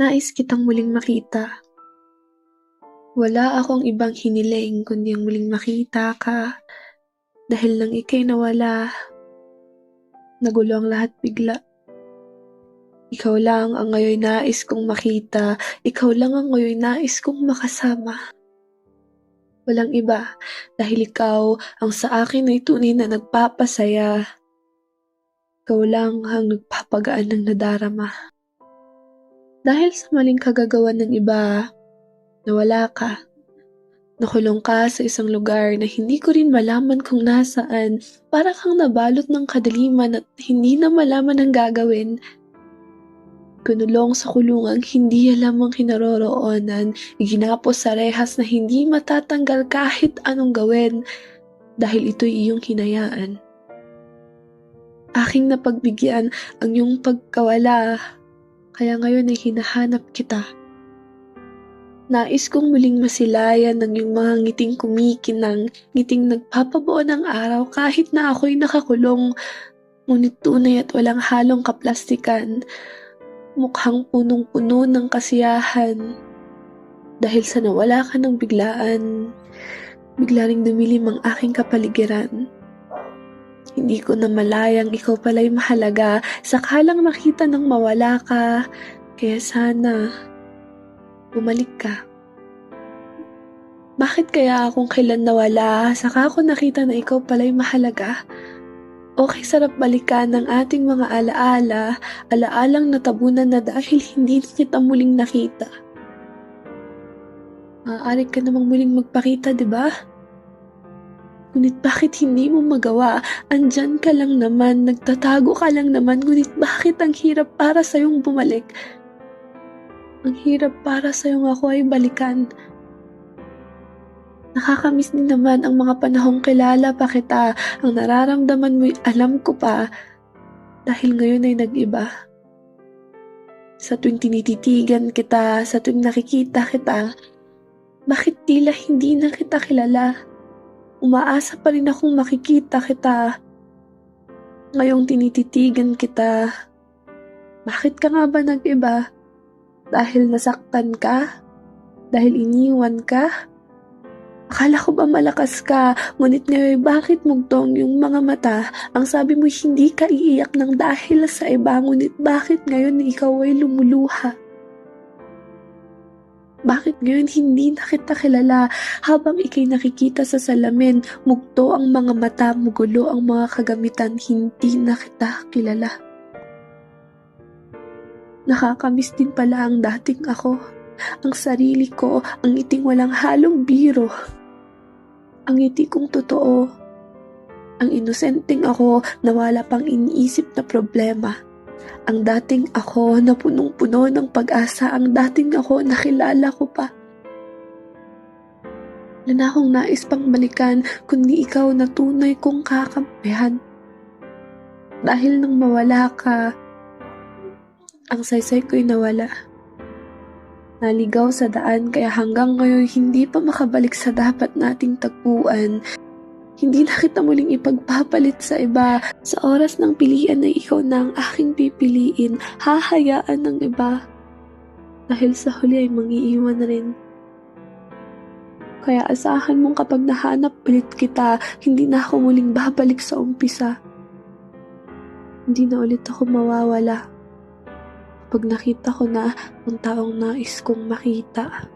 Nais kitang muling makita. Wala akong ibang hiniling kundi ang muling makita ka. Dahil nang ikay nawala, nagulo ang lahat bigla. Ikaw lang ang ngayon nais kong makita. Ikaw lang ang ngayon nais kong makasama. Walang iba dahil ikaw ang sa akin ay tunay na nagpapasaya. Ikaw lang ang nagpapagaan ng nadarama. Dahil sa maling kagagawan ng iba, nawala ka. Nakulong ka sa isang lugar na hindi ko rin malaman kung nasaan. Para kang nabalot ng kadaliman at hindi na malaman ang gagawin. Kunulong sa kulungang hindi alam ang kinaroroonan, iginapos sa rehas na hindi matatanggal kahit anong gawin dahil ito'y iyong hinayaan. Aking napagbigyan ang iyong pagkawala, kaya ngayon ay hinahanap kita. Nais kong muling masilayan ng iyong mga ngiting kumikinang, ngiting nagpapabuo ng araw kahit na ako'y nakakulong, ngunit tunay at walang halong kaplastikan mukhang punong-puno ng kasiyahan. Dahil sa nawala ka ng biglaan, bigla ring dumilim ang aking kapaligiran. Hindi ko na malayang ikaw pala'y mahalaga, sakalang makita nang mawala ka, kaya sana bumalik ka. Bakit kaya akong kailan nawala, saka ako nakita na ikaw pala'y mahalaga? Okay sarap balikan ng ating mga alaala, alaalang natabunan na dahil hindi na kita muling nakita. Maaari ka namang muling magpakita, di ba? Ngunit bakit hindi mo magawa? Andyan ka lang naman, nagtatago ka lang naman, ngunit bakit ang hirap para sa'yong bumalik? Ang hirap para sa'yong ako ay balikan. Nakakamiss din naman ang mga panahong kilala pa kita, ang nararamdaman mo'y alam ko pa, dahil ngayon ay nag-iba. Sa tuwing tinititigan kita, sa tuwing nakikita kita, bakit tila hindi na kita kilala? Umaasa pa rin akong makikita kita. Ngayong tinititigan kita, bakit ka nga ba nag-iba? Dahil nasaktan ka? Dahil iniwan ka? Akala ko ba malakas ka, ngunit ngayon bakit mugtong yung mga mata? Ang sabi mo hindi ka iiyak ng dahil sa iba, ngunit bakit ngayon ikaw ay lumuluha? Bakit ngayon hindi na kita kilala habang ikay nakikita sa salamin, mugto ang mga mata, mugulo ang mga kagamitan, hindi na kita kilala. Nakakamiss din pala ang dating ako, ang sarili ko, ang iting walang halong biro. Ang ngiti kong totoo, ang inosenteng ako na wala pang iniisip na problema. Ang dating ako na punong-puno ng pag-asa, ang dating ako na kilala ko pa. Wala na akong nais pang balikan kundi ikaw na tunay kong kakampihan. Dahil nang mawala ka, ang saysay ko'y nawala. Naligaw sa daan kaya hanggang ngayon hindi pa makabalik sa dapat nating tagpuan. Hindi na kita muling ipagpapalit sa iba. Sa oras ng pilian ay ikaw na ang aking pipiliin. Hahayaan ng iba. Dahil sa huli ay mangiiwan rin. Kaya asahan mong kapag nahanap ulit kita, hindi na ako muling babalik sa umpisa. Hindi na ulit ako mawawala pag nakita ko na ang taong nais kong makita.